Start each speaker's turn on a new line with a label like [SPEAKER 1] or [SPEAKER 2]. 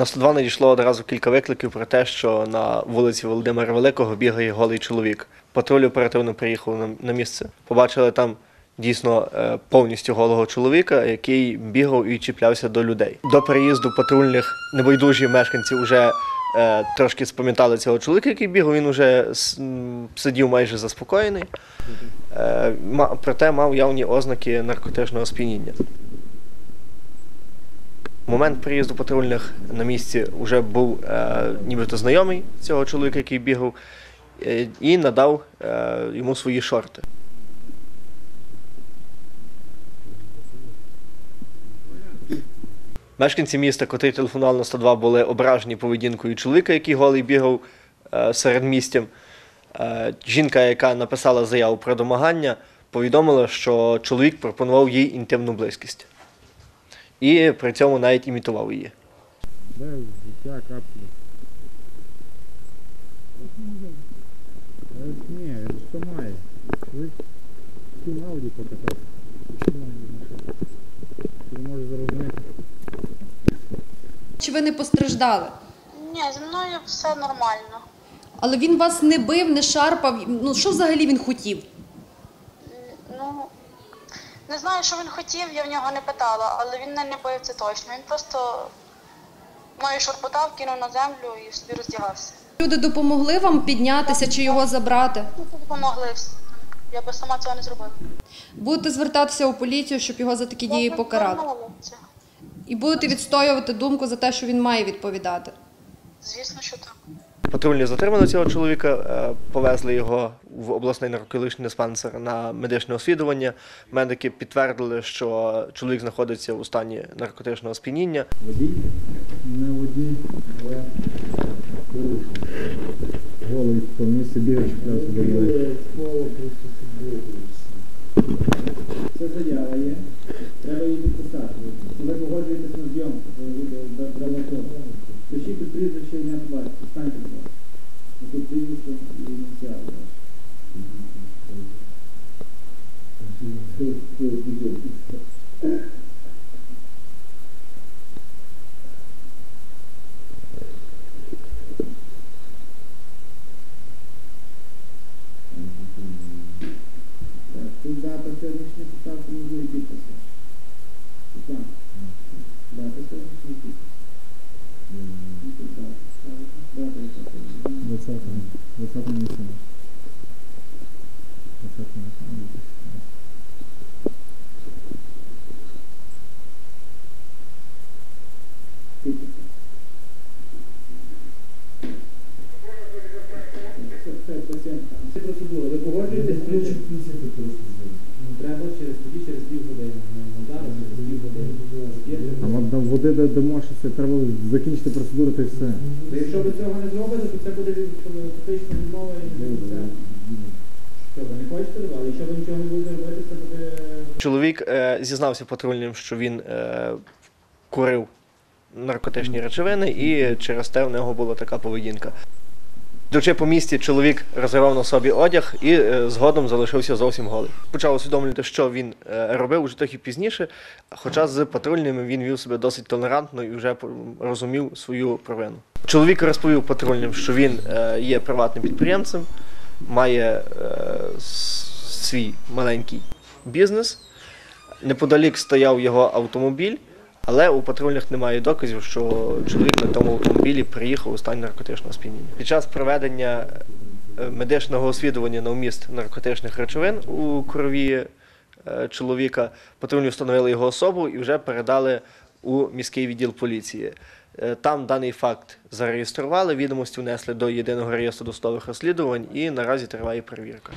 [SPEAKER 1] На 102 надійшло одразу кілька викликів про те, що на вулиці Володимира Великого бігає голий чоловік. Патруль оперативно приїхав на, місце. Побачили там дійсно е, повністю голого чоловіка, який бігав і чіплявся до людей. До приїзду патрульних небайдужі мешканці вже е, трошки спам'ятали цього чоловіка, який бігав. Він вже сидів майже заспокоєний. Е, проте мав явні ознаки наркотичного сп'яніння. Момент приїзду патрульних на місці вже був е, нібито знайомий цього чоловіка, який бігав, е, і надав е, йому свої шорти. Мешканці міста, котрі телефонували на 102, були ображені поведінкою чоловіка, який голий бігав е, серед містям. Е, жінка, яка написала заяву про домагання, повідомила, що чоловік пропонував їй інтимну близькість. І при цьому навіть імітував її.
[SPEAKER 2] Да, взяття капсулі. Е, Ні, що має. Ви всі Ауді покатати. Що вам відношення? Ти можеш зрозуміти.
[SPEAKER 3] Чи ви не постраждали?
[SPEAKER 4] Ні, зі мною все нормально.
[SPEAKER 3] Але він вас не бив, не шарпав. Ну що взагалі він хотів?
[SPEAKER 4] Не знаю, що він хотів, я в нього не питала, але він не бив це точно. Він просто мною шурпотав, кинув на землю і собі роздягався.
[SPEAKER 3] Люди допомогли вам піднятися чи його забрати?
[SPEAKER 4] Допомогли. Я би сама цього не зробила.
[SPEAKER 3] Будете звертатися у поліцію, щоб його за такі дії покарати. І будете відстоювати думку за те, що він має відповідати.
[SPEAKER 4] Звісно, що так.
[SPEAKER 1] Патрульні затримали цього чоловіка, е, повезли його в обласний наркологічний диспансер на медичне освідування. Медики підтвердили, що чоловік знаходиться у стані наркотичного сп'яніння.
[SPEAKER 2] Водій? Не водій, але. Голий по місці бігає, води дамо, що це треба закінчити процедуру, та й все.
[SPEAKER 5] То якщо ви цього не зробите, то це буде фактично відмова і це. Що, ви не хочете робити? Якщо ви нічого не будете робити, це буде
[SPEAKER 1] Чоловік е, зізнався патрульним, що він е, курив наркотичні речовини, і через те в нього була така поведінка. Йдучи по місті, чоловік розривав на собі одяг і е, згодом залишився зовсім голий. Почав усвідомлювати, що він е, робив уже трохи пізніше, хоча з патрульними він вів себе досить толерантно і вже розумів свою провину. Чоловік розповів патрульним, що він е, є приватним підприємцем, має свій маленький бізнес. Неподалік стояв його автомобіль, але у патрульних немає доказів, що чоловік на тому автомобілі приїхав у стані наркотичного сп'яніння. Під час проведення е, медичного освідування на вміст наркотичних речовин у крові е, чоловіка патрульні встановили його особу і вже передали у міський відділ поліції. Е, Там даний факт зареєстрували, відомості внесли до єдиного реєстру досудових розслідувань і наразі триває перевірка.